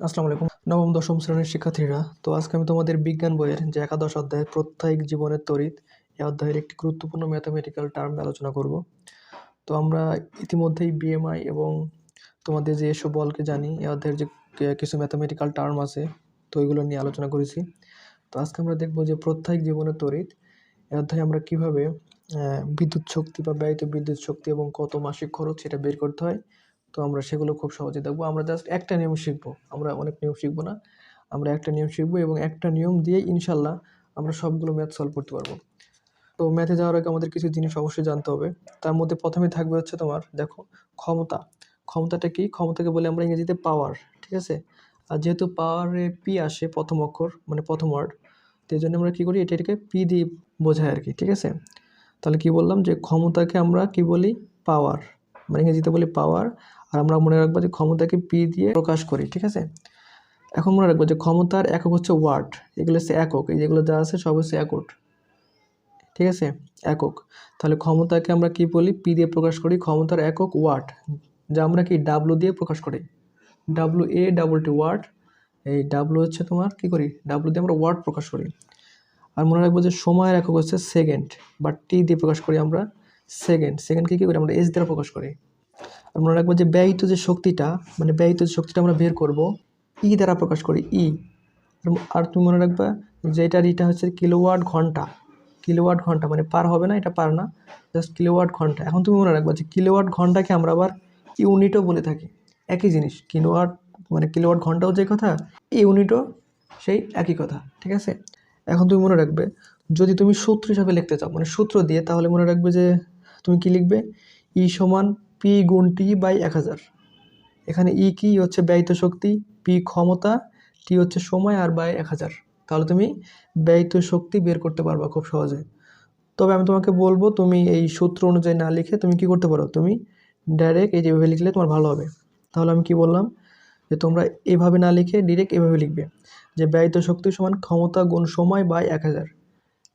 আসসালামু আলাইকুম। নবম, দশম শ্রেণির শিক্ষার্থীরা, তো আজকে আমি তোমাদের বিজ্ঞান বইয়ের যে একাদশ অধ্যায় প্রত্যায়িক জীবনের তড়িৎ, এই অধ্যায়ের একটি গুরুত্বপূর্ণ ম্যাথামেটিক্যাল টার্ম আলোচনা করব। তো আমরা ইতিমধ্যেই বিএমআই এবং তোমাদের যে এসব বলকে জানি, এই অধ্যায়ের যে কিছু ম্যাথামেটিক্যাল টার্ম আছে, তো ওইগুলো নিয়ে আলোচনা করেছি। তো আজকে আমরা দেখব যে প্রত্যায়িক জীবনের তড়িৎ, এই অধ্যায়ে আমরা কীভাবে বিদ্যুৎ শক্তি বা ব্যয়িত বিদ্যুৎ শক্তি এবং কত মাসিক খরচ সেটা বের করতে হয় তো আমরা সেগুলো খুব সহজে দেখব। আমরা জাস্ট একটা নিয়ম শিখব। আমরা অনেক নিয়ম শিখব না। আমরা একটা নিয়ম শিখব এবং একটা নিয়ম দিয়ে ইনশাল্লাহ আমরা সবগুলো ম্যাথ সলভ করতে পারব। তো ম্যাথে যাওয়ার আগে আমাদের কিছু জিনিস অবশ্যই জানতে হবে। তার মধ্যে প্রথমে থাকবে হচ্ছে তোমার, দেখো, ক্ষমতা। ক্ষমতাটা কি? ক্ষমতাকে বলে আমরা ইংরেজিতে পাওয়ার ঠিক আছে? আর যেহেতু পাওয়ারে পি আসে প্রথম অক্ষর মানে প্রথম ওয়ার্ড তো জন্য আমরা কী করি? এটা এটাকে পি দিয়ে বোঝাই আর কি ঠিক আছে? তাহলে কি বললাম যে ক্ষমতাকে আমরা কি বলি? পাওয়ার মানে ইংরেজিতে বলি পাওয়ার আর আমরা মনে রাখব যে ক্ষমতাকে পি দিয়ে প্রকাশ করি, ঠিক আছে? এখন মনে রাখব যে ক্ষমতার একক হচ্ছে ওয়াট এগুলো হচ্ছে একক, এই যেগুলো যা আছে সব হচ্ছে একক, ঠিক আছে? একক। তাহলে ক্ষমতাকে আমরা কি বলি? পি দিয়ে প্রকাশ করি, ক্ষমতার একক ওয়াট যা আমরা কি ডাব্লু দিয়ে প্রকাশ করি? W A double T watt এই ডাব্লু হচ্ছে তোমার কি করি? ডাব্লু দিয়ে আমরা ওয়াট প্রকাশ করি। আর মনে রাখব যে সময়ের একক হচ্ছে সেকেন্ড বা টি দিয়ে প্রকাশ করি আমরা সেকেন্ড সেকেন্ডকে কী করি? আমরা এস দ্বারা প্রকাশ করি। আর মনে রাখব যে ব্যয়িত যে শক্তিটা মানে ব্যয়িত যে শক্তিটা আমরা বের করব, ই দ্বারা প্রকাশ করি, ই। আর তুমি মনে রাখবা যে এটার ইটা হচ্ছে কিলোওয়াট ঘণ্টা কিলোওয়াট ঘণ্টা মানে পার হবে না, এটা পার না, জাস্ট কিলোওয়াট ঘণ্টা। এখন তুমি মনে রাখবা যে কিলোওয়াট ঘন্টাকে আমরা আবার ইউনিটও বলে থাকি, একই জিনিস, কিলোওয়াট মানে কিলোওয়াট ঘন্টাও যে কথা ইউনিটও সেই একই কথা, ঠিক আছে? এখন তুমি মনে রাখবে, যদি তুমি সূত্র হিসাবে লিখতে চাও মানে সূত্র দিয়ে, তাহলে মনে রাখবে যে, তুমি কি লিখবে? ই সমান পি গুণ টি বাই এক হাজার। এখানে ই কি হচ্ছে ব্যয়িত শক্তি পি ক্ষমতা টি হচ্ছে সময় আর বাই এক হাজার। তাহলে তুমি ব্যয়িত শক্তি বের করতে পারবা খুব সহজে। তবে আমি তোমাকে বলব, তুমি এই সূত্র অনুযায়ী না লিখে তুমি কি করতে পারো? তুমি ডাইরেক্ট এই যেভাবে লিখলে তোমার ভালো হবে। তাহলে আমি কি বললাম? যে তোমরা এভাবে না লিখে ডিরেক্ট এভাবে লিখবে। যে ব্যয়িত শক্তি সমান ক্ষমতা গুণ সময় বাই এক হাজার।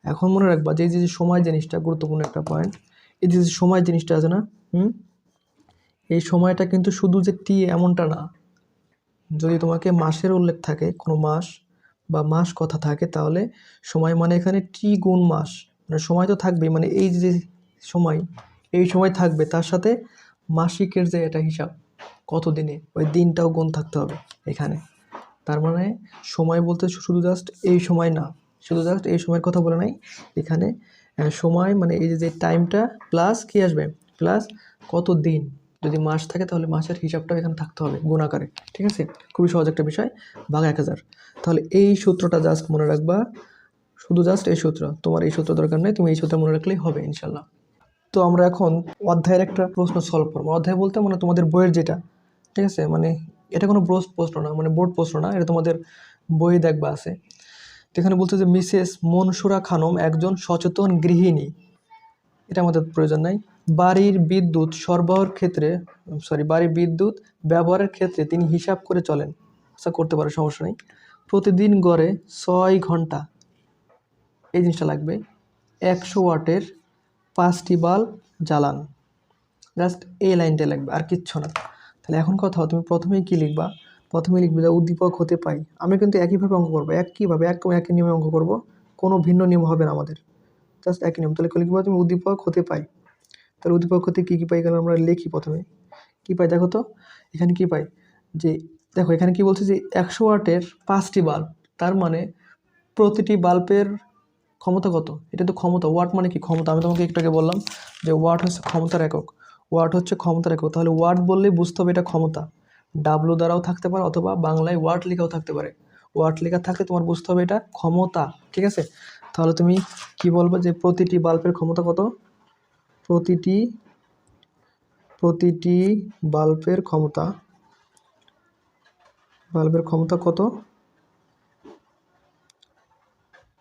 এখন মনে রাখবা, যে যে সময় জিনিসটা গুরুত্বপূর্ণ একটা পয়েন্ট এই যে সময় জিনিসটা আছে না, হুম? এই সময়টা কিন্তু শুধু যে টি এমনটা না। যদি তোমাকে মাসের উল্লেখ থাকে, কোনো মাস বা মাস কথা থাকে, তাহলে সময় মানে এখানে টি গুণ মাস। মানে সময় তো থাকবেই মানে এই যে সময়, এই সময় থাকবে, তার সাথে মাসিকের যে এটা হিসাব কত দিনে ওই দিনটাও গুণ থাকতে হবে এখানে। তার মানে সময় বলতে শুধু জাস্ট এই সময় না। শুধু জাস্ট এই সময়ের কথা বলে নাই। এখানে সময় মানে এই যে যে টাইমটা প্লাস কি আসবে? প্লাস কত দিন যদি মাস থাকে তাহলে মাসের হিসাবটাও এখানে থাকতে হবে, গুণ আকারে, ঠিক আছে? খুবই সহজ একটা বিষয়, ভাগ এক হাজার। তাহলে এই সূত্রটা জাস্ট মনে রাখবা, শুধু জাস্ট এই সূত্র, তোমার এই সূত্র দরকার নেই, তুমি এই সূত্র মনে রাখলেই হবে, ইনশাল্লাহ। তো আমরা এখন অধ্যায়ের একটা প্রশ্ন সলভ করব। অধ্যায় বলতে মানে তোমাদের বইয়ের যেটা, ঠিক আছে? মানে এটা কোনো ব্রোস প্রশ্ন না মানে বোর্ড প্রশ্ন না, এটা তোমাদের বই দেখবা আছে। এখানে বলছে যে, মিসেস মনসুরা খানম একজন সচেতন গৃহিণী। এটা আমাদের প্রয়োজন নাই। বাড়ির বিদ্যুৎ সরবরাহের ক্ষেত্রে সরি বাড়ির বিদ্যুৎ ব্যবহারের ক্ষেত্রে তিনি হিসাব করে চলেন। আচ্ছা করতে পারে, সমস্যা নেই। প্রতিদিন গড়ে ছয় ঘণ্টা। এই জিনিসটা লাগবে। একশো ওয়াটের পাঁচটি বাল্ব জ্বালান। জাস্ট এই লাইনটা লাগবে, আর কিচ্ছু না। তাহলে এখন কথা তুমি প্রথমেই কী লিখবা? প্রথমে লিখবে যা উদ্দীপক হতে পাই। আমি কিন্তু একইভাবে অঙ্ক করব, একইভাবে এক একই নিয়মে অঙ্ক করব। কোনো ভিন্ন নিয়ম হবে না আমাদের। জাস্ট একই নিয়ম। তাহলে লিখব তুমি? উদ্দীপক হতে পাই। তাহলে উদ্দীপক হতে কী কী পাই গেলে? আমরা লিখি প্রথমে। কী পাই দেখো তো? এখানে কী পাই? যে, দেখো, এখানে কি বলছে যে, একশো ওয়াটের পাঁচটি বাল্ব, তার মানে প্রতিটি বাল্বের ক্ষমতা কত? এটা তো ক্ষমতা। ওয়াট মানে কি? ক্ষমতা। আমি তোমাকে একটু আগে বললাম যে, ওয়াট হচ্ছে ক্ষমতার একক। ওয়াট হচ্ছে ক্ষমতার একক। তাহলে ওয়াট বললেই বুঝতে হবে এটা ক্ষমতা। ডাব্লু দ্বারাও থাকতে পারে অথবা বাংলায় ওয়াট লেখাও থাকতে পারে। ওয়াট লেখা থাকলে তোমার বুঝতে হবে এটা ক্ষমতা। ঠিক আছে? তাহলে তুমি কি বলব যে, প্রতিটি বাল্বের ক্ষমতা কত? প্রতিটি প্রতিটি বাল্বের ক্ষমতা বাল্বের ক্ষমতা কত?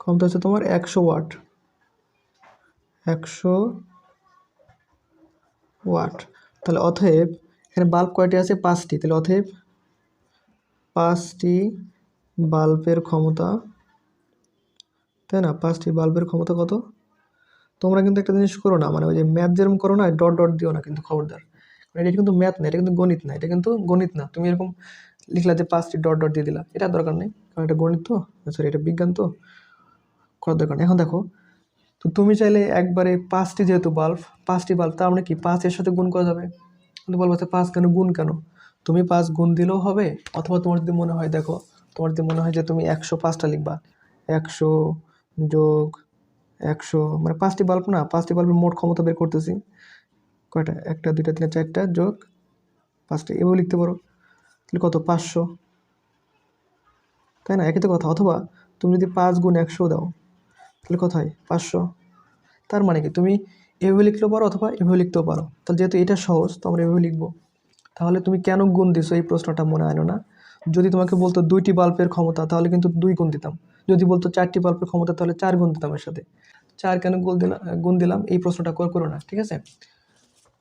ক্ষমতা হচ্ছে তোমার একশো ওয়াট। একশো ওয়াট। তাহলে অতএব এখানে বাল্ব কয়টি আছে? পাঁচটি। তাহলে অতএব পাঁচটি বাল্বের ক্ষমতা, তাই না? পাঁচটি বাল্বের ক্ষমতা কত? তোমরা কিন্তু একটা জিনিস করো না মানে ওই যে ম্যাথ যেরকম করো না ডট ডট দিও না কিন্তু খবরদার। কারণ এটা কিন্তু ম্যাথ না, এটা কিন্তু গণিত না, এটা কিন্তু গণিত না। তুমি এরকম লিখলা যে পাঁচটি ডট ডট দিয়ে দিলা, এটা দরকার নেই, কারণ এটা গণিত তো সরি এটা বিজ্ঞান তো, করার দরকার নেই। এখন দেখো, তো তুমি চাইলে একবারে পাঁচটি যেহেতু বাল্ব পাঁচটি বাল্ব তার মানে কি? পাঁচের সাথে গুণ করা যাবে? কিন্তু বলব যে পাঁচ কেন, গুণ কেন? তুমি পাঁচ গুণ দিলেও হবে, অথবা তোমার যদি মনে হয়, দেখো, তোমার যদি মনে হয় যে তুমি একশো পাঁচটা লিখবা, একশো যোগ একশো মানে পাঁচটি বাল্ব না, পাঁচটি বাল্বের মোট ক্ষমতা বের করতেছি। কয়টা? একটা, দুইটা, তিনটা, চারটা যোগ পাঁচটা। এভাবে লিখতে পারো। তাহলে কত? পাঁচশো। তাই না? একই তো কথা। অথবা তুমি যদি পাঁচ গুণ একশো দাও, তাহলে কত হয়? পাঁচশো। তার মানে কি? তুমি এভাবে লিখতেও পারো অথবা এভাবে লিখতেও পারো। তাহলে যেহেতু এটা সহজ, তো আমরা এভাবে লিখব। তাহলে তুমি কেন গুণ দিছো? এই প্রশ্নটা মনে আনো না। যদি তোমাকে বলতো দুইটি বাল্বের ক্ষমতা, তাহলে কিন্তু দুই গুণ দিতাম। যদি বলতো চারটি বাল্বের ক্ষমতা, তাহলে চার গুণ দিতাম এর সাথে। চার কেন গুণ দিলাম গুণ দিলাম? এই প্রশ্নটা করে না, ঠিক আছে?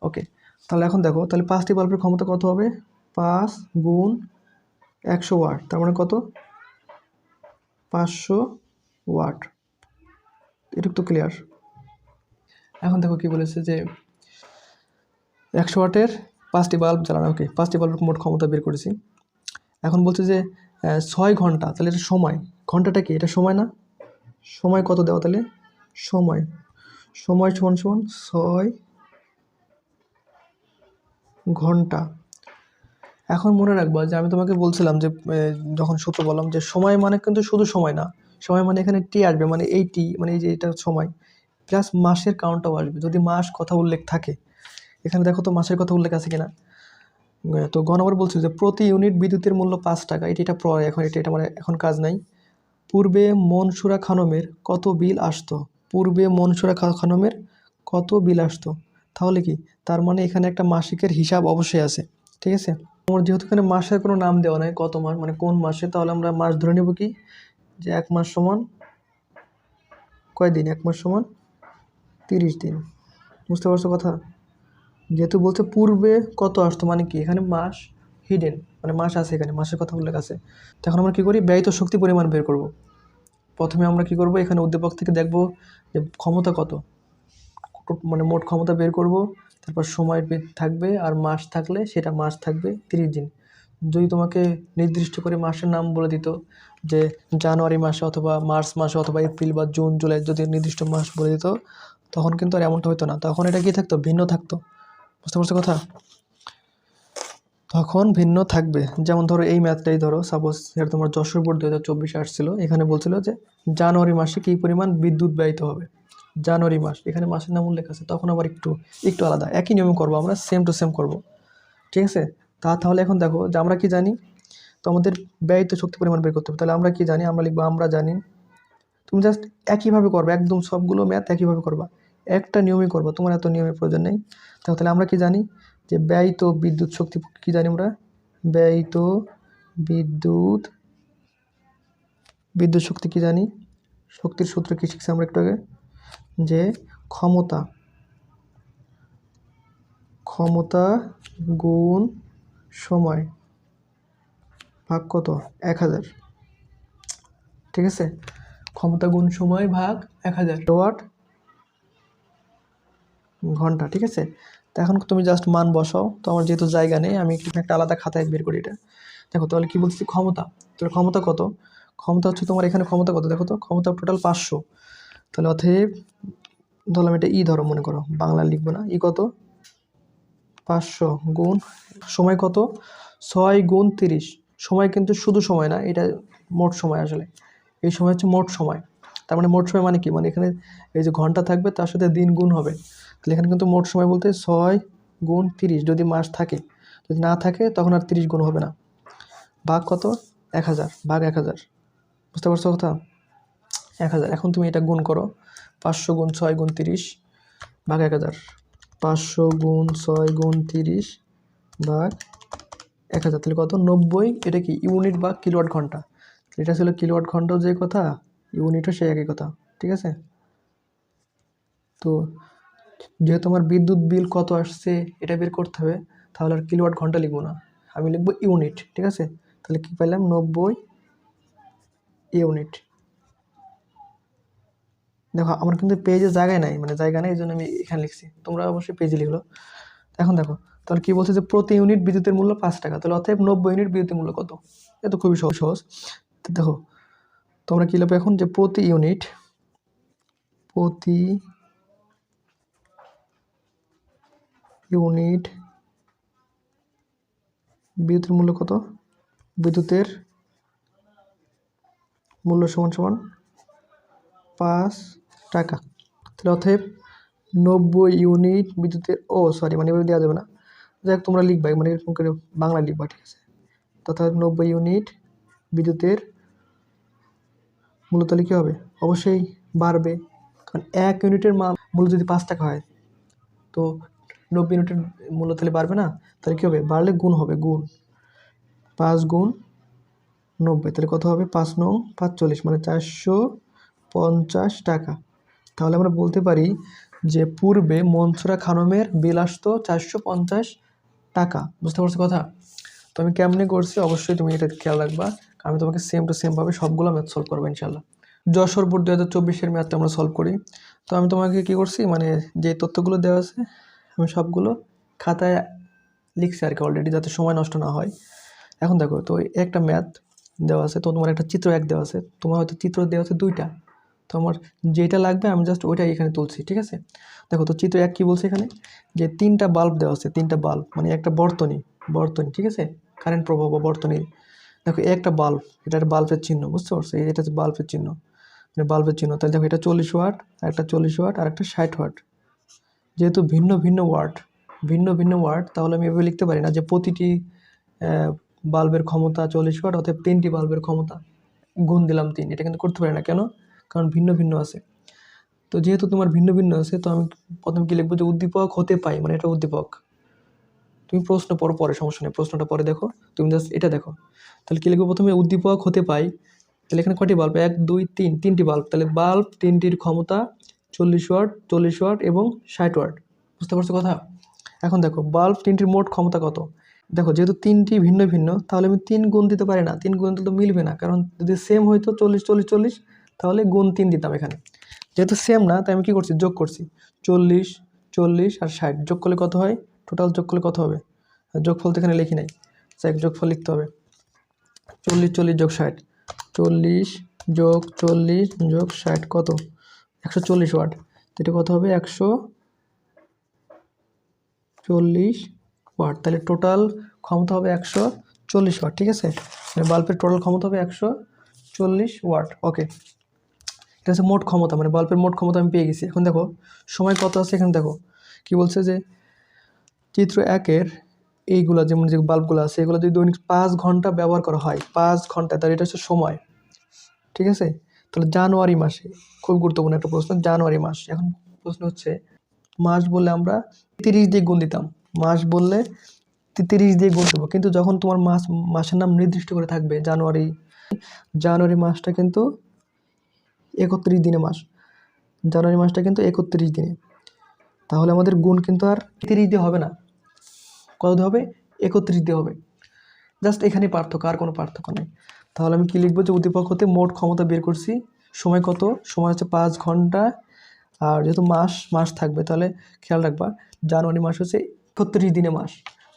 ওকে, তাহলে এখন দেখো, তাহলে পাঁচটি বাল্বের ক্ষমতা কত হবে? পাঁচ গুণ একশো ওয়াট, তার মানে কত? পাঁচশো ওয়াট। এটুক তো ক্লিয়ার এখন দেখো কি বলেছে যে একশো ওয়াটের পাঁচটি বাল্ব জ্বালানো, ওকে, পাঁচটি বাল্বের মোট ক্ষমতা বের করেছি। এখন বলছে যে ছয় ঘণ্টা, তাহলে এটা সময়। ঘন্টাটা কি? এটা সময় না? সময় কত দেওয়া তাহলে? সময়। সময় সমান সমান ছয় ঘণ্টা। এখন মনে রাখবা যে আমি তোমাকে বলছিলাম যে যখন সূত্র বললাম যে সময় মানে কিন্তু শুধু সময় না, সময় মানে এখানে টি আসবে মানে এই টি মানে এই যে এটা সময়। প্লাস মাসের কাউন্টটাও আসবে। যদি মাস কথা উল্লেখ থাকে, এখানে দেখো তো মাসের কথা উল্লেখ আছে কিনা? তো গ নম্বর বলছে যে প্রতি ইউনিট বিদ্যুতের মূল্য পাঁচ টাকা। এটি এটা পরে এখন এটা এটা মানে এখন কাজ নাই। পূর্বে মনসুরা খানমের কত বিল আসতো? পূর্বে মনসুরা খানমের কত বিল আসতো? তাহলে কি? তার মানে এখানে একটা মাসিকের হিসাব অবশ্যই আছে। ঠিক আছে? আমার যেহেতু এখানে মাসের কোনো নাম দেওয়া নাই কত মাস মানে কোন মাসে, তাহলে আমরা মাস ধরে নেব কি? যে এক মাস সমান কয় দিন এক মাস সমান তিরিশ দিন। বুঝতে পারছ কথা? যেহেতু বলছে পূর্বে কত আসতো মানে কি? এখানে মাস হিডেন মানে মাস আছে এখানে, মাসের কথা উল্লেখ আছে। তো এখন আমরা কী করি? ব্যয়িত শক্তি পরিমাণ বের করব। প্রথমে আমরা কি করব? এখানে উদ্দীপক থেকে দেখব যে ক্ষমতা কত। মানে মোট ক্ষমতা বের করব, তারপর সময় থাকবে আর মাস থাকলে সেটা মাস থাকবে তিরিশ দিন। যদি তোমাকে নির্দিষ্ট করে মাসের নাম বলে দিত যে জানুয়ারি মাসে অথবা মার্চ মাসে অথবা এপ্রিল বা জুন, জুলাই যদি নির্দিষ্ট মাস বলে দিত, তখন কিন্তু আর এমনটা হতো না। তখন এটা কি থাকতো? ভিন্ন থাকতো। বুঝতে পারছ কথা? তখন ভিন্ন থাকবে। যেমন ধরো এই ম্যাথটাই ধরো সাপোজ এটা তোমার যশোর বোর্ড দু হাজার চব্বিশে আসছিল, এখানে বলছিল যে জানুয়ারি মাসে কী পরিমাণ বিদ্যুৎ ব্যয়িত হবে? জানুয়ারি মাস, এখানে মাসের নাম উল্লেখ আছে, তখন আবার একটু একটু আলাদা, একই নিয়মে করব আমরা সেম টু সেম করব। ঠিক আছে? তা তাহলে এখন দেখো, যে আমরা কি জানি? তো আমাদের ব্যয়িত শক্তি পরিমাণ বের করতে হবে। তাহলে আমরা কি জানি? আমরা লিখব, আমরা জানি। তুমি জাস্ট একইভাবে করবে, একদম সবগুলো ম্যাথ একইভাবে করবা। একটা নিয়মই করবা, তোমার এত নিয়মের প্রয়োজন নেই। তাহলে আমরা কি জানি? যে ব্যয়িত বিদ্যুৎ শক্তি কি জানি আমরা? ব্যয়িত বিদ্যুৎ বিদ্যুৎ শক্তি কি জানি? শক্তির সূত্র কি শিখছি আমরা একটু আগে? যে ক্ষমতা ক্ষমতা গুণ সময়, ভাগ কত? এক হাজার। ঠিক আছে? ক্ষমতা গুণ সময় ভাগ এক হাজার। ওয়াট ঘণ্টা, ঠিক আছে? তো এখন তুমি জাস্ট মান বসাও। তো আমার যেহেতু জায়গা নেই, আমি একটু আলাদা খাতায় বের করি এটা। দেখো, তাহলে কী বলছি? ক্ষমতা। তাহলে ক্ষমতা কত? ক্ষমতা হচ্ছে তোমার এখানে ক্ষমতা কত? দেখো তো, ক্ষমতা টোটাল পাঁচশো। তাহলে অতএব, ধরলাম এটা ই ধরো মনে করো, বাংলা লিখব না। ই কত? পাঁচশো গুণ, সময় কত? ছয় গুণ তিরিশ। সময় কিন্তু শুধু সময় না, এটা মোট সময় আসলে। এই সময় হচ্ছে মোট সময়। তার মানে মোট সময় মানে কি? মানে এখানে এই যে ঘণ্টা থাকবে, তার সাথে দিন গুণ হবে। তাহলে এখানে কিন্তু মোট সময় বলতে ছয় গুণ তিরিশ, যদি মাস থাকে, যদি না থাকে, তখন আর তিরিশ গুণ হবে না। ভাগ কত? এক হাজার, ভাগ এক হাজার। বুঝতে পারছ কথা? এক হাজার। এখন তুমি এটা গুণ করো, পাঁচশো গুণ ছয় গুণ তিরিশ, ভাগ এক হাজার। পাঁচশো গুণ ছয় গুণ তিরিশ, ভাগ এক হাজার। তাহলে কত? নব্বই। এটা কি ইউনিট বা কিলোয়াট ঘণ্টা? এটা ছিল কিলোয়াট ঘন্টাও যে কথা, ইউনিটও সেই একই কথা। ঠিক আছে? তো যেহেতু আমার বিদ্যুৎ বিল কত আসছে এটা বের করতে হবে, তাহলে আর কিলোয়াট ঘণ্টা লিখব না। আমি লিখব ইউনিট ঠিক আছে? তাহলে কী পাইলাম? নব্বই ইউনিট দেখো, আমার কিন্তু পেজে জায়গায় নাই মানে জায়গা নেই, এই জন্য আমি এখানে লিখছি। তোমরা অবশ্যই পেজে লিখলো। এখন দেখো, তাহলে কি বলছে যে প্রতি ইউনিট বিদ্যুতের মূল্য পাঁচ টাকা, তাহলে অতএব নব্বই ইউনিট বিদ্যুতের মূল্য কত? এত খুবই সহজ সহজ। দেখো, তোমরা কী লিখবে এখন যে প্রতি ইউনিট প্রতি ইউনিট বিদ্যুতের মূল্য কত? বিদ্যুতের মূল্য সমান সমান পাঁচ টাকা। তাহলে অতএব নব্বই ইউনিট বিদ্যুতের, ও সরি মানে এভাবে দেওয়া যাবে না। যাই হোক তোমরা লিখবা মানে এরকম করে বাংলা লিখবা, ঠিক আছে? তথা নব্বই ইউনিট বিদ্যুতের মূল্য তাহলে কী হবে? অবশ্যই বাড়বে। কারণ এক ইউনিটের মা, মূল্য যদি পাঁচ টাকা হয়, তো নব্বই ইউনিটের মূল্য তাহলে বাড়বে না? তাহলে কী হবে? বাড়লে গুণ হবে, গুণ। পাঁচ গুণ নব্বই, তাহলে কত হবে? পাঁচ নং পাঁচচল্লিশ মানে চারশো পঞ্চাশ টাকা। তাহলে আমরা বলতে পারি যে পূর্বে মনসুরা খানমের বিল আসতো চারশো পঞ্চাশ টাকা। বুঝতে পারছ কথা? তো আমি কেমনে করছি? অবশ্যই তুমি এটা খেয়াল রাখবা। আমি তোমাকে সেম টু সেমভাবে সবগুলো ম্যাথ সলভ করব ইনশাল্লাহ যশোর বোর্ড দু হাজার চব্বিশের ম্যাথটা আমরা সলভ করি। তো আমি তোমাকে কী করছি? মানে যে তথ্যগুলো দেওয়া আছে আমি সবগুলো খাতায় লিখছি আর কি অলরেডি যাতে সময় নষ্ট না হয়। এখন দেখো, তো একটা ম্যাথ দেওয়া আছে, তো তোমার একটা চিত্র এক দেওয়া আছে, তোমার হয়তো চিত্র দেওয়া আছে দুইটা। তো আমার যেটা লাগবে আমি জাস্ট ওইটাই এখানে তুলছি, ঠিক আছে? দেখো, তো চিত্র এক কী বলছে এখানে? যে তিনটা বাল্ব দেওয়া আছে, তিনটা বাল্ব মানে একটা বর্তনী বর্তনী, ঠিক আছে? কারেন্ট প্রবাহ বা বর্তনী। দেখো, একটা বাল্ব এটা একটা বাল্বের চিহ্ন, বুঝতে পারছ? এটা হচ্ছে বাল্বের চিহ্ন মানে বাল্বের চিহ্ন। তাহলে দেখো, এটা চল্লিশ ওয়াট, একটা চল্লিশ ওয়াট আর একটা ষাট ওয়াট। যেহেতু ভিন্ন ভিন্ন ওয়াট ভিন্ন ভিন্ন ওয়াট তাহলে আমি এভাবে লিখতে পারি না যে প্রতিটি বাল্বের ক্ষমতা চল্লিশ ওয়াট অর্থাৎ তিনটি বাল্বের ক্ষমতা, গুণ দিলাম তিন। এটা কিন্তু করতে পারি না। কেন? কারণ ভিন্ন ভিন্ন আছে। তো যেহেতু তোমার ভিন্ন ভিন্ন আছে, তো আমি প্রথম কি লিখব যে উদ্দীপক হতে পাই মানে এটা উদ্দীপক। তুমি প্রশ্ন পড়ো পরে, সমস্যা নেই। প্রশ্নটা পরে দেখো। তুমি জাস্ট এটা দেখো। তাহলে কি লিখব প্রথমে? উদ্দীপক হতে পাই। তাহলে এখানে কটি বাল্ব এক, দুই, তিন। তিনটি বাল্ব তাহলে বাল্ব তিনটির ক্ষমতা চল্লিশ ওয়াট চল্লিশ ওয়াট এবং ষাট ওয়াট। বুঝতে পারছ কথা? এখন দেখো বাল্ব তিনটির মোট ক্ষমতা কত? দেখো, যেহেতু তিনটি ভিন্ন ভিন্ন, তাহলে আমি তিন গুণ দিতে পারি না। তিন গুণ দিলে তো মিলবে না, কারণ যদি সেম হইতো চল্লিশ চল্লিশ চল্লিশ, তাহলে গুণ তিন দিতাম এখানে। যেহেতু সেম না, তাই আমি কী করছি? যোগ করছি। চল্লিশ চল্লিশ আর ষাট। যোগ করলে কত হয়? টোটাল যোগ করলে কত হবে? যোগফল তো এখানে লিখি নাই। এক যোগফল লিখতে হবে। চল্লিশ চল্লিশ যোগ ষাট। চল্লিশ যোগ চল্লিশ যোগ ষাট কত? একশো চল্লিশ ওয়াট। তো এটা কত হবে? একশো চল্লিশ ওয়াট। তাহলে টোটাল ক্ষমতা হবে একশো চল্লিশ ওয়াট, ঠিক আছে? মানে বাল্বের টোটাল ক্ষমতা হবে একশো চল্লিশ ওয়াট। ওকে এটা হচ্ছে মোট ক্ষমতা মানে বাল্বের মোট ক্ষমতা আমি পেয়ে গেছি। এখন দেখো, সময় কত আছে এখানে দেখো। কি বলছে যে, চিত্র একের এইগুলা, যেমন যে বাল্বগুলো আছে, এগুলো যদি দৈনিক পাঁচ ঘণ্টা ব্যবহার করা হয়, পাঁচ ঘণ্টা, তাহলে এটা হচ্ছে সময়। ঠিক আছে? তাহলে জানুয়ারি মাসে খুব গুরুত্বপূর্ণ একটা প্রশ্ন, জানুয়ারি মাস। এখন প্রশ্ন হচ্ছে, মাস বললে আমরা তিরিশ দিয়ে গুণ দিতাম। মাস বললে তিরিশ দিয়ে গুণ দেবো। কিন্তু যখন তোমার মাস, মাসের নাম নির্দিষ্ট করে থাকবে, জানুয়ারি জানুয়ারি মাসটা কিন্তু একত্রিশ দিনে মাস। জানুয়ারি মাসটা কিন্তু একত্রিশ দিনে। তাহলে আমাদের গুণ কিন্তু আর তিরিশ দিয়ে হবে না। কত দিয়ে হবে? একত্রিশ দিয়ে হবে। জাস্ট এখানে পার্থক্য, আর কোনো পার্থক্য নেই। তাহলে আমি কী লিখব যে উদ্দীপক হতে মোট ক্ষমতা বের করছি? সময় কত? সময় হচ্ছে পাঁচ ঘণ্টা। আর যেহেতু মাস মাস থাকবে, তাহলে খেয়াল রাখবা, জানুয়ারি মাস হচ্ছে একত্রিশ দিনে মাস।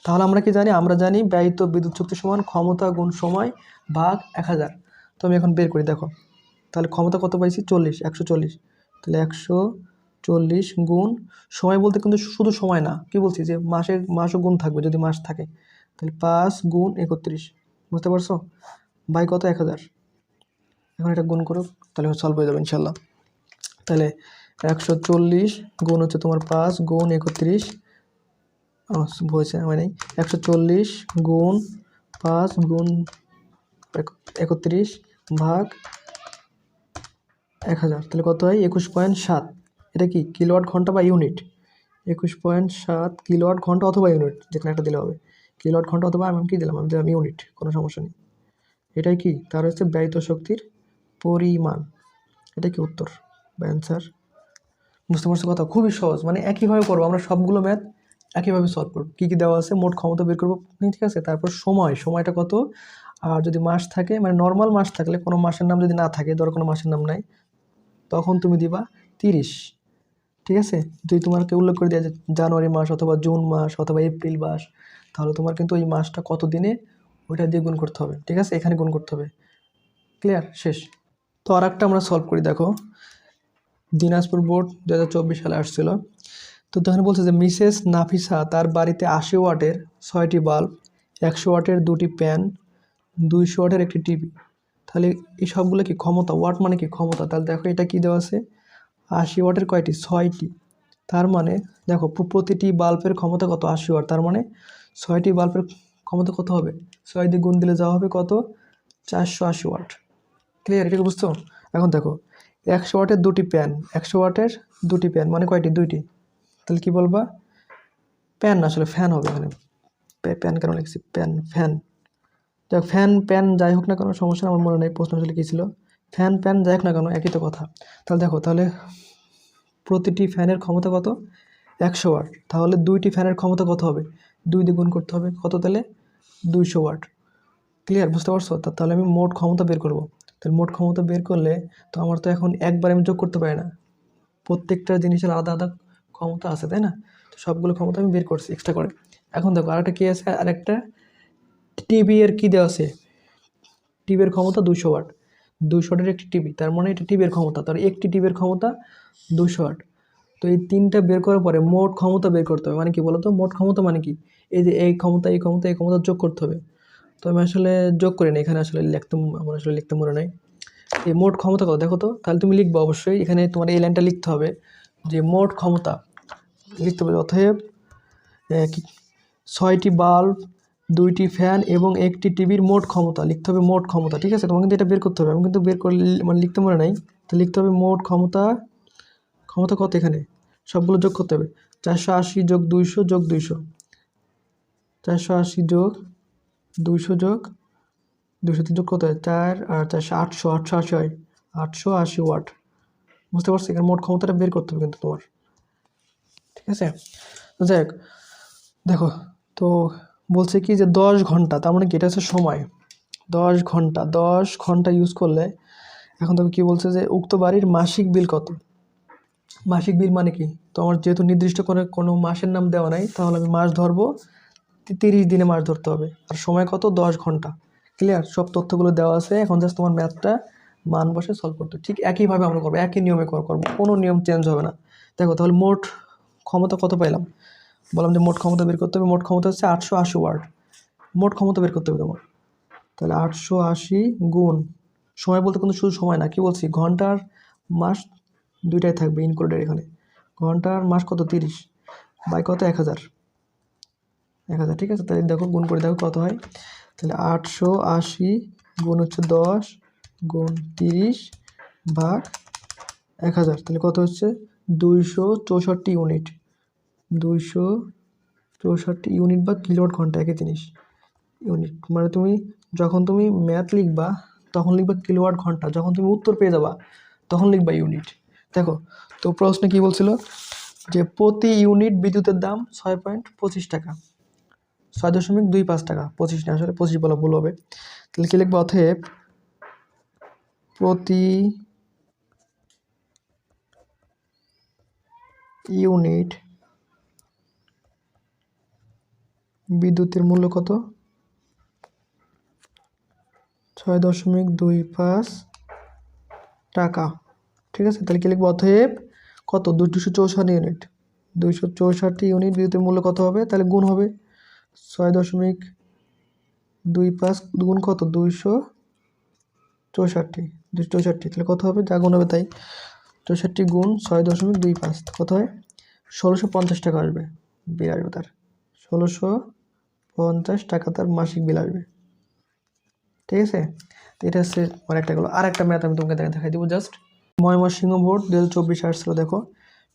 তাহলে আমরা কি জানি? আমরা জানি ব্যয়িত বিদ্যুৎ শক্তি সমান ক্ষমতা গুণ সময় ভাগ এক হাজার। তো আমি এখন বের করি, দেখো। তাহলে ক্ষমতা কত পাইছি? চল্লিশ, একশো চল্লিশ। তাহলে একশো চল্লিশ গুণ সময় বলতে কিন্তু শুধু সময় না। কি বলছি? যে মাসের, মাসও গুণ থাকবে যদি মাস থাকে। তাহলে পাঁচ গুণ একত্রিশ। বুঝতে পারছ? বাই কত? এক হাজার। এখন এটা গুণ করো তাহলে সলভ হয়ে যাবে ইনশাল্লাহ। তাহলে একশো চল্লিশ গুণ হচ্ছে তোমার পাঁচ, গুণ একত্রিশ। হয়েছে নেই। একশো চল্লিশ গুণ পাঁচ, গুণ একত্রিশ ভাগ এক হাজার। তাহলে কত হয়? একুশ পয়েন্ট সাত। এটা কি? কিলোওয়াট ঘণ্টা বা ইউনিট? একুশ পয়েন্ট সাত কিলোওয়াট ঘণ্টা অথবা ইউনিট, যেখানে একটা দিলে হবে। কিলোওয়াট ঘণ্টা অথবা, আমি কি দিলাম? আমি দিলাম ইউনিট, কোনো সমস্যা নেই। এটাই কি? তার হচ্ছে ব্যয়িত শক্তির পরিমাণ। এটা কি উত্তর? অ্যান্সার বুঝতে পারছ কথা? খুবই সহজ। মানে একইভাবে করব। আমরা সবগুলো ম্যাথ একইভাবে সলভ করব। কী কী দেওয়া আছে? মোট ক্ষমতা বের করব। ঠিক আছে? তারপর সময়। সময়টা কত? আর যদি মাস থাকে মানে নর্মাল মাস থাকলে, কোনো মাসের নাম যদি না থাকে, ধরো কোনো মাসের নাম নাই, তখন তুমি দিবা তিরিশ। ঠিক আছে? যদি তোমাকে উল্লেখ করে দেওয়া যায়, জানুয়ারি মাস অথবা জুন মাস অথবা এপ্রিল মাস, তাহলে তোমার কিন্তু ওই মাসটা কত দিনে ওইটা দিয়ে গুণ করতে হবে, ঠিক আছে? এখানে গুণ করতে হবে। ক্লিয়ার শেষ। তো আর একটা আমরা সলভ করি, দেখো। দিনাজপুর বোর্ড দু হাজার চব্বিশ সালে আসছিল। তো তখন বলছে যে মিসেস নাফিসা তার বাড়িতে আশি ওয়াটের ছয়টি বাল্ব, একশো ওয়াটের দুটি প্যান, দুইশো ওয়াটের একটি টিভি। তাহলে এই সবগুলো কি ক্ষমতা? ওয়াট মানে কি ক্ষমতা? তাহলে দেখো, এটা কি দেওয়া আছে? আশি ওয়াটের কয়টি? ছয়টি। তার মানে দেখো, প্রতিটি বাল্বের ক্ষমতা কত? আশি ওয়াট। তার মানে ছয়টি বাল্বের ক্ষমতা কত হবে? ছয় দিয়ে গুণ দিলে যাওয়া হবে কত? চারশো আশি ওয়াট। ক্লিয়ার এটা কি বুঝছ? এখন দেখো, একশো ওয়াটের দুটি প্যান, একশো ওয়াটের দুটি প্যান মানে কয়টি? দুইটি। তাহলে কি বলবা? প্যান না, আসলে ফ্যান হবে এখানে। প্যান কেন লিখছি? প্যান ফ্যান দেখ ফ্যান প্যান যাই হোক না কেন সমস্যা আমার মনে নেই, প্রশ্ন আসলে কী ছিল? ফ্যান প্যান যাই হোক না কেন, একই তো কথা। তাহলে দেখো, তাহলে প্রতিটি ফ্যানের ক্ষমতা কত? একশো ওয়াট। তাহলে দুইটি ফ্যানের ক্ষমতা কত হবে? দুই দিয়ে গুণ করতে হবে কত তাহলে? দুইশো ওয়াট। ক্লিয়ার বুঝতে পারছ? তাহলে আমি মোট ক্ষমতা বের করব। তাহলে মোট ক্ষমতা বের করলে তো আমার তো এখন একবার আমি যোগ করতে পারি না। প্রত্যেকটা জিনিসের আলাদা আলাদা ক্ষমতা আছে, তাই না? তো সবগুলো ক্ষমতা আমি বের করছি এক্সট্রা করে। এখন দেখো আরেকটা কী আছে? আরেকটা টিভি এর কী দেওয়া আছে? টিভির ক্ষমতা দুশো ওয়াট। দুশো ওয়াটের একটি টিভি তার মানে এটা টিভির ক্ষমতা। তার একটি টিভির ক্ষমতা দুশো ওয়াট। তো এই তিনটা বের করার পরে মোট ক্ষমতা বের করতে হবে। মানে কি বলতো? মোট ক্ষমতা মানে কি? এই যে এই ক্ষমতা এই ক্ষমতা এই ক্ষমতা যোগ করতে হবে। তো আমি আসলে যোগ করি না, এখানে আসলে লিখতে আমার আসলে লিখতে মনে নাই। এই মোট ক্ষমতা কত? দেখো তো, তাহলে তুমি লিখবে অবশ্যই। এখানে তোমার এই লাইনটা লিখতে হবে যে মোট ক্ষমতা। লিখতে হবে অতএব ছয়টি বাল্ব, দুইটি ফ্যান এবং একটি টিভির মোট ক্ষমতা। লিখতে হবে মোট ক্ষমতা, ঠিক আছে? তোমাকে কিন্তু এটা বের করতে হবে। আমি কিন্তু বের করে মানে লিখতে মনে নাই। তো লিখতে হবে মোট ক্ষমতা ক্ষমতা কত এখানে? সবগুলো যোগ করতে হবে। চারশো আশি যোগ দুইশো যোগ দুইশো। চারশো আশি যোগ দুইশো যোগ দুইশোতে যোগ কত হয় চার আর চারশো আটশো আটশো আশি হয়। আটশো আশি ওয়াট। বুঝতে পারছি? এখানে মোট ক্ষমতাটা বের করতে হবে কিন্তু তোমার। ঠিক আছে? যাই হোক দেখো, তো বলছে কি যে দশ ঘণ্টা, তার মানে কি? এটা হচ্ছে সময়। দশ ঘণ্টা দশ ঘণ্টা ইউজ করলে এখন তবে কি বলছে যে উক্ত বাড়ির মাসিক বিল কত? মাসিক বিল মানে কি? তো আমার যেহেতু নির্দিষ্ট করে কোনো মাসের নাম দেওয়া নাই, তাহলে আমি মাস ধরবো তিরিশ দিনে মাস ধরতে হবে। আর সময় কত? দশ ঘণ্টা। ক্লিয়ার সব তথ্যগুলো দেওয়া আছে। এখন জাস্ট তোমার ম্যাথটা মান বসে সলভ করতে। ঠিক একইভাবে আমরা করব, একই নিয়মে কর- করব। কোনো নিয়ম চেঞ্জ হবে না। দেখো, তাহলে মোট ক্ষমতা কত পাইলাম? বললাম যে মোট ক্ষমতা বের করতে হবে, মোট ক্ষমতা হচ্ছে আটশো আশি ওয়ার্ড মোট ক্ষমতা বের করতে হবে তোমার। তাহলে আটশো আশি গুণ, সময় বলতে কিন্তু শুধু সময় না, কি বলছি? ঘণ্টার মাস দুইটাই থাকবে ইনক্লুডেড এখানে। ঘণ্টার মাস কত? তিরিশ। বাই কত? এক হাজার। এক হাজার, ঠিক আছে? তাহলে দেখো, গুণ করে দেখো কত হয়। তাহলে আটশো আশি গুণ হচ্ছে দশ গুণ তিরিশ ভাগ এক হাজার। তাহলে কত হচ্ছে? দুইশো চৌষট্টি ইউনিট। দুইশো চৌষট্টি ইউনিট বা কিলোয়াট ঘণ্টা, একই জিনিস। ইউনিট। মানে তুমি যখন তুমি ম্যাথ লিখবা, তখন লিখবা কিলোওয়াট ঘণ্টা। যখন তুমি উত্তর পেয়ে যাবা, তখন লিখবা ইউনিট। দেখো, তো প্রশ্নে কি বলছিল? যে প্রতি ইউনিট বিদ্যুতের দাম ছয় পয়েন্ট পঁচিশ টাকা। ছয় দশমিক দুই পাঁচ টাকা, পঁচিশ না, আসলে পঁচিশ বলা ভুল হবে। তাহলে কি লিখব? অতএব প্রতি ইউনিট বিদ্যুতের মূল্য কত? ছয় দশমিক দুই পাঁচ টাকা। ঠিক আছে? তাহলে কি লিখব অতএব কত? দুশো চৌষট্টি ইউনিট দুইশো চৌষট্টি ইউনিট বিদ্যুতের মূল্য কত হবে? তাহলে গুণ হবে ছয় দশমিক দুই পাঁচ গুণ কত? দুইশো চৌষট্টি। দুশো চৌষট্টি, তাহলে কত হবে? যা গুণ হবে তাই। চৌষট্টি গুণ ছয় দশমিক দুই পাঁচ কত হয়? ষোলোশো পঞ্চাশ টাকা আসবে বিল আসবে তার। ষোলোশো পঞ্চাশ টাকা তার মাসিক বিল আসবে। ঠিক আছে? তো এটা হচ্ছে একটা গেলো। আর একটা ম্যাথ আমি তোমাকে দেখা দেখাই দেবো জাস্ট ময়মনসিংহ বোর্ড দু হাজার চব্বিশ আসছিল, দেখো।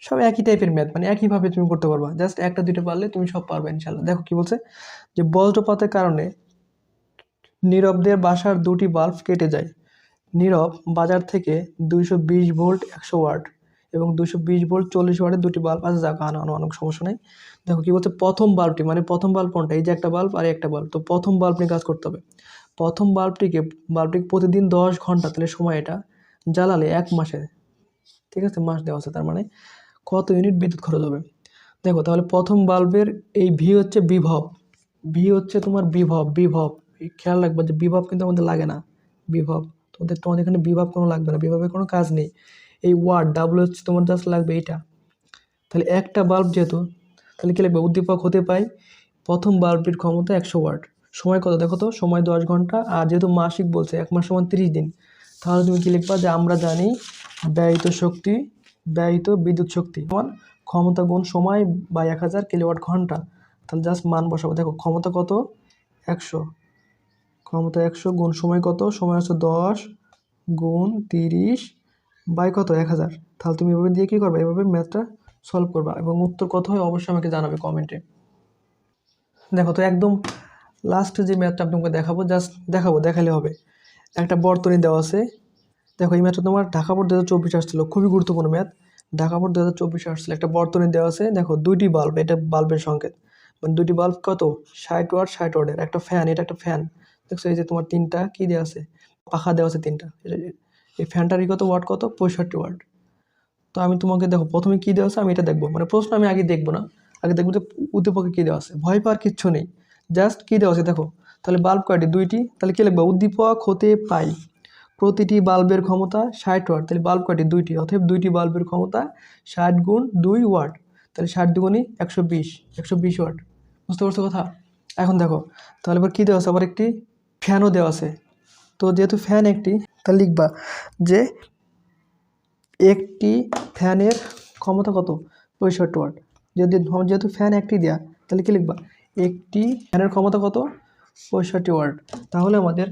সব একই টাইপের ম্যাথ মানে একইভাবে তুমি করতে পারবা। জাস্ট একটা দুটো পারলে তুমি সব পারবে ইনশাল্লাহ দেখো কি বলছে? যে বজ্রপাতের কারণে নীরবদের বাসার দুটি বাল্ব কেটে যায়। নীরব বাজার থেকে দুইশো বিশ ভোল্ট একশো ওয়াট এবং দুশো বিশ ভোল্ট চল্লিশ ওয়াটের দুটি বাল্ব আছে আনো আনো অনেক সমস্যা নেই। দেখো কী বলছে? প্রথম বাল্বটি মানে প্রথম বাল্ব কোনটা? এই যে একটা বাল্ব আর একটা বাল্ব তো প্রথম বাল্ব নিয়ে কাজ করতে হবে। প্রথম বাল্বটিকে বাল্বটিকে প্রতিদিন দশ ঘণ্টা, তাহলে সময় এটা। জ্বালালে এক মাসে, ঠিক আছে, মাস দেওয়া আছে, তার মানে কত ইউনিট বিদ্যুৎ খরচ হবে? দেখো, তাহলে প্রথম বাল্বের এই ভি হচ্ছে বিভব ভি হচ্ছে তোমার বিভব বিভব, খেয়াল রাখবে যে বিভব কিন্তু আমাদের লাগে না, বিভব, তোমাদের তোমাদের এখানে বিভব কোনো লাগবে না বিভবের কোনো কাজ নেই, এই ওয়ার্ড ডাব্লু হচ্ছে তোমার জাস্ট লাগবে এইটা, তাহলে একটা বাল্ব যেহেতু, তাহলে কী লাগবে? উদ্দীপক হতে পাই প্রথম বাল্বটির ক্ষমতা একশো ওয়াট, সময় কত? দেখো তো, সময় দশ ঘণ্টা, আর যেহেতু মাসিক বলছে, এক মাস সমান তিরিশ দিন তাহলে তুমি কী লিখবা যে আমরা জানি ব্যয়িত শক্তি, ব্যয়িত বিদ্যুৎ শক্তি। সমান ক্ষমতা গুণ সময় বা এক হাজার কিলোওয়াট ঘণ্টা। তাহলে জাস্ট মান বসাবো। দেখো, ক্ষমতা কত? একশো। ক্ষমতা একশো গুণ সময় কত? সময় হচ্ছে দশ গুণ তিরিশ বাই কত? এক হাজার। তাহলে তুমি এভাবে দিয়ে কী করবে? এভাবে ম্যাথটা সলভ করবা। এবং উত্তর কত হয়? অবশ্যই আমাকে জানাবে কমেন্টে। দেখো, তো একদম লাস্টে যে ম্যাথটা তোমাকে দেখাবো জাস্ট দেখাবো, দেখালে হবে। একটা বর্তনী দেওয়া আছে দেখো এই ম্যাথটা তোমার ঢাকা বোর্ড দু হাজার চব্বিশ আসছিল খুবই গুরুত্বপূর্ণ ম্যাথ ঢাকা বোর্ড দু হাজার চব্বিশ আসছিল একটা বর্তনী দেওয়া আছে দেখো দুইটি বাল্ব এটা বাল্বের সংকেত মানে দুটি বাল্ব কত ষাট ওয়াট ষাট ওয়াটের একটা ফ্যান এটা একটা ফ্যান দেখছ এই যে তোমার তিনটা কী দেওয়া আছে পাখা দেওয়া আছে তিনটা এই ফ্যানটারই কত ওয়াট কত পঁয়ষট্টি ওয়াট তো আমি তোমাকে দেখো প্রথমে কী দেওয়া আছে আমি এটা দেখব মানে প্রশ্ন আমি আগে দেখব না আগে দেখব যে উদ্দীপকে কী দেওয়া আছে ভয় পাওয়ার কিচ্ছু নেই জাস্ট কী দেওয়া আছে দেখো তাহলে বাল্ব কয়টি? দুইটি। তাহলে কী লিখব? উদ্দীপক হতে পাই। প্রতিটি বাল্বের ক্ষমতা ষাট ওয়াট। তাহলে বাল্ব কয়টি? দুইটি। অতএব দুইটি বাল্বের ক্ষমতা ষাট গুণ দুই ওয়াট। তাহলে ষাট দুগুণই একশো বিশ একশো বিশ ওয়াট। বুঝতে পারছ কথা? এখন দেখো, তাহলে এবার কী দেওয়া আছে? আবার একটি ফ্যানও দেওয়া আছে। তো যেহেতু ফ্যান একটি, তাহলে লিখবা যে একটি ফ্যানের ক্ষমতা কত? পঁয়ষট্টি ওয়াট। যদি, যেহেতু ফ্যান একটি দেয়া, তাহলে কী লিখবা? একটি ফ্যানের ক্ষমতা কত? পঁয়ষট্টি ওয়াট তাহলে আমাদের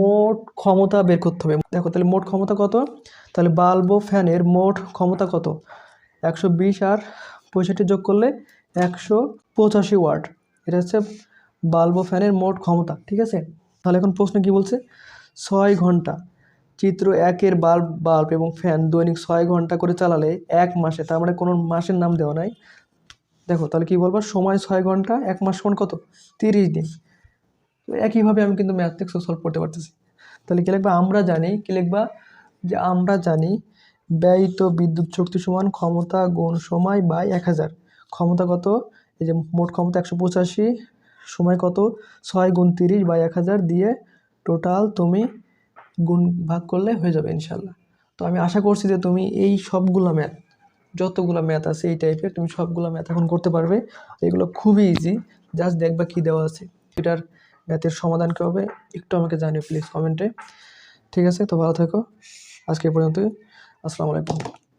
মোট ক্ষমতা বের করতে হবে। দেখো, তাহলে মোট ক্ষমতা কত? তাহলে বাল্ব ফ্যানের মোট ক্ষমতা কত? একশো বিশ আর পঁয়ষট্টি যোগ করলে একশো পঁচাশি ওয়াট এটা হচ্ছে বাল্ব ফ্যানের মোট ক্ষমতা, ঠিক আছে? তাহলে এখন প্রশ্ন কি বলছে? ছয় ঘণ্টা চিত্র একের বাল্ব বাল্ব এবং ফ্যান দৈনিক ছয় ঘণ্টা করে চালালে এক মাসে, তার মানে কোনো মাসের নাম দেওয়া নাই। দেখো, তাহলে কি বলব? সময় ছয় ঘণ্টা, এক মাস সমান কত? তিরিশ দিন। একইভাবে আমি কিন্তু ম্যাথ থেকে সলভ করতে পারতেছি। তাহলে কী লিখবা? আমরা জানি, কী লিখবা? যে আমরা জানি ব্যয়িত বিদ্যুৎ শক্তি সমান ক্ষমতা গুণ সময় বাই এক হাজার। ক্ষমতা কত? এই যে মোট ক্ষমতা একশো পঁচাশি, সময় কত? ছয় গুণ তিরিশ বাই এক হাজার দিয়ে টোটাল তুমি গুণ ভাগ করলে হয়ে যাবে ইনশাল্লাহ তো আমি আশা করছি যে তুমি এই সবগুলো ম্যাথ যতগুলো ম্যাথ আছে এই টাইপের তুমি সবগুলো ম্যাথ এখন করতে পারবে। এগুলো খুবই ইজি জাস্ট দেখবা কী দেওয়া আছে। এটার ম্যাথের সমাধান কী হবে? একটু আমাকে জানিও প্লিজ কমেন্টে ঠিক আছে? তো ভালো থেকো। আজকে পর্যন্তই। আসসালামু আলাইকুম।